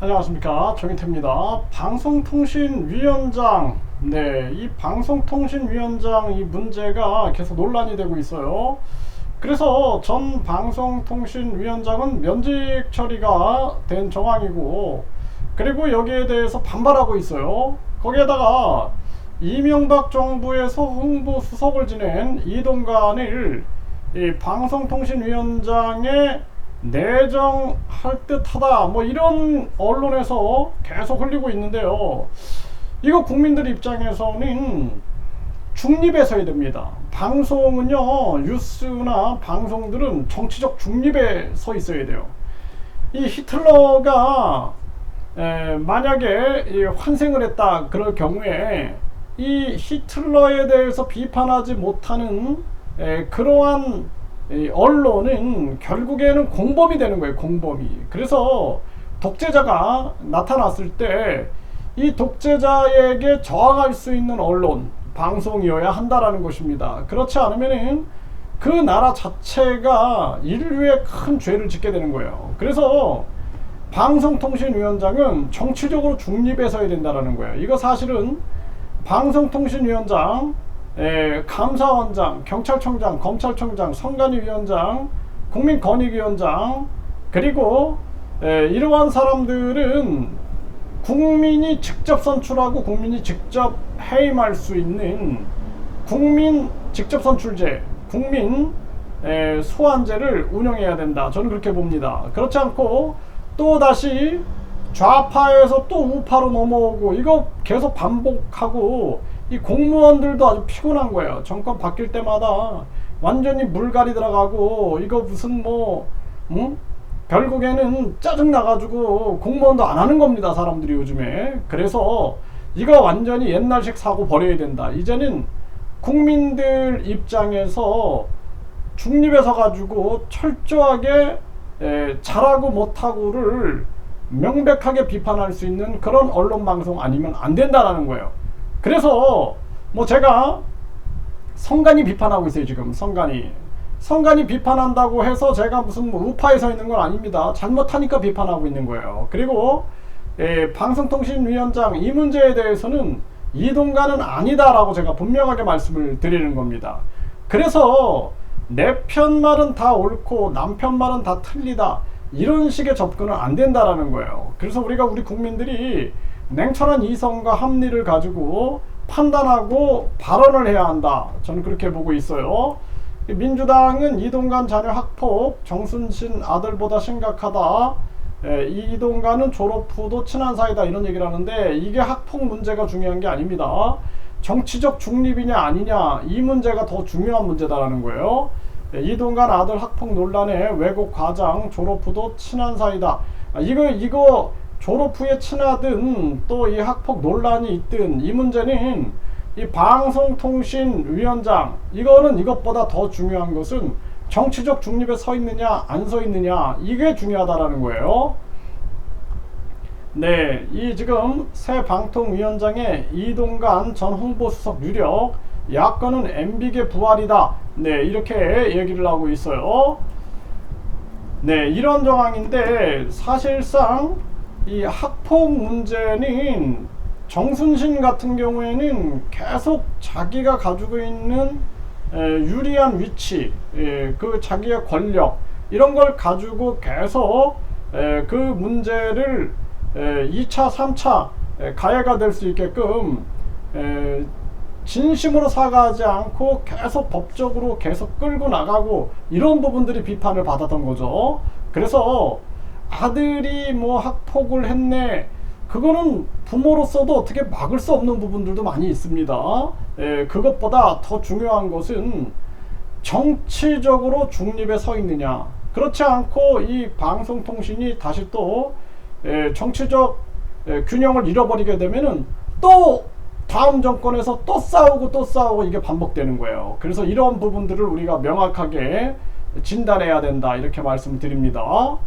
안녕하십니까 정인태입니다. 방송통신위원장 네, 이 방송통신위원장 이 문제가 계속 논란이 되고 있어요. 그래서 전 방송통신위원장은 면직 처리가 된 정황이고 그리고 여기에 대해서 반발하고 있어요. 거기에다가 이명박 정부에서 홍보 수석을 지낸 이동관을 이 방송통신위원장의 내정할 듯하다 뭐 이런 언론에서 계속 흘리고 있는데요. 이거 국민들 입장에서는 중립에 서야 됩니다. 방송은요 뉴스나 방송들은 정치적 중립에 서 있어야 돼요. 이 히틀러가 에, 만약에 이 환생을 했다 그럴 경우에 이 히틀러에 대해서 비판하지 못하는 에, 그러한 이 언론은 결국에는 공범이 되는 거예요. 공범이. 그래서 독재자가 나타났을 때 이 독재자에게 저항할 수 있는 언론, 방송이어야 한다라는 것입니다. 그렇지 않으면은 그 나라 자체가 인류에 큰 죄를 짓게 되는 거예요. 그래서 방송통신위원장은 정치적으로 중립에 서야 된다라는 거예요. 이거 사실은 방송통신위원장, 에, 감사원장, 경찰청장, 검찰청장, 선관위 위원장, 국민권익위원장 그리고 에, 이러한 사람들은 국민이 직접 선출하고 국민이 직접 해임할 수 있는 국민 직접 선출제, 국민 에, 소환제를 운영해야 된다. 저는 그렇게 봅니다. 그렇지 않고 또 다시 좌파에서 또 우파로 넘어오고 이거 계속 반복하고 이 공무원들도 아주 피곤한 거예요. 정권 바뀔 때마다 완전히 물갈이 들어가고 이거 무슨 뭐 응? 결국에는 짜증 나가지고 공무원도 안 하는 겁니다. 사람들이 요즘에. 그래서 이거 완전히 옛날식 사고 버려야 된다. 이제는 국민들 입장에서 중립에 서 가지고 철저하게 에, 잘하고 못하고를 명백하게 비판할 수 있는 그런 언론 방송 아니면 안 된다라는 거예요. 그래서 뭐 제가 성간이 비판하고 있어요 지금 성간이 성간이 비판한다고 해서 제가 무슨 뭐 우파에 서 있는 건 아닙니다. 잘못하니까 비판하고 있는 거예요. 그리고 예, 방송통신위원장 이 문제에 대해서는 이동간은 아니다라고 제가 분명하게 말씀을 드리는 겁니다. 그래서 내 편 말은 다 옳고 남편 말은 다 틀리다 이런 식의 접근은 안 된다라는 거예요. 그래서 우리가 우리 국민들이 냉철한 이성과 합리를 가지고 판단하고 발언을 해야 한다. 저는 그렇게 보고 있어요. 민주당은 이동관 자녀 학폭 정순신 아들보다 심각하다. 에, 이동관은 졸업 후도 친한 사이다 이런 얘기를 하는데 이게 학폭 문제가 중요한 게 아닙니다. 정치적 중립이냐 아니냐 이 문제가 더 중요한 문제다라는 거예요. 에, 이동관 아들 학폭 논란에 외국 과장 졸업 후도 친한 사이다. 아, 이거 이거 졸업 후에 친하든 또 이 학폭 논란이 있든 이 문제는 이 방송통신위원장 이거는 이것보다 더 중요한 것은 정치적 중립에 서 있느냐 안 서 있느냐 이게 중요하다라는 거예요. 네, 이 지금 새 방통위원장의 이동관 전 홍보수석 유력 야권은 MB계 부활이다. 네, 이렇게 얘기를 하고 있어요. 네, 이런 정황인데 사실상 이 학폭 문제는 정순신 같은 경우에는 계속 자기가 가지고 있는 에, 유리한 위치, 에, 그 자기의 권력 이런 걸 가지고 계속 에, 그 문제를 에, 2차, 3차 에, 가해가 될 수 있게끔 에, 진심으로 사과하지 않고 계속 법적으로 계속 끌고 나가고 이런 부분들이 비판을 받았던 거죠. 그래서 아들이 뭐 학폭을 했네. 그거는 부모로서도 어떻게 막을 수 없는 부분들도 많이 있습니다. 예, 그것보다 더 중요한 것은 정치적으로 중립에 서 있느냐. 그렇지 않고 이 방송통신이 다시 또 예, 정치적 예, 균형을 잃어버리게 되면은 또 다음 정권에서 또 싸우고 또 싸우고 이게 반복되는 거예요. 그래서 이런 부분들을 우리가 명확하게 진단해야 된다 이렇게 말씀드립니다.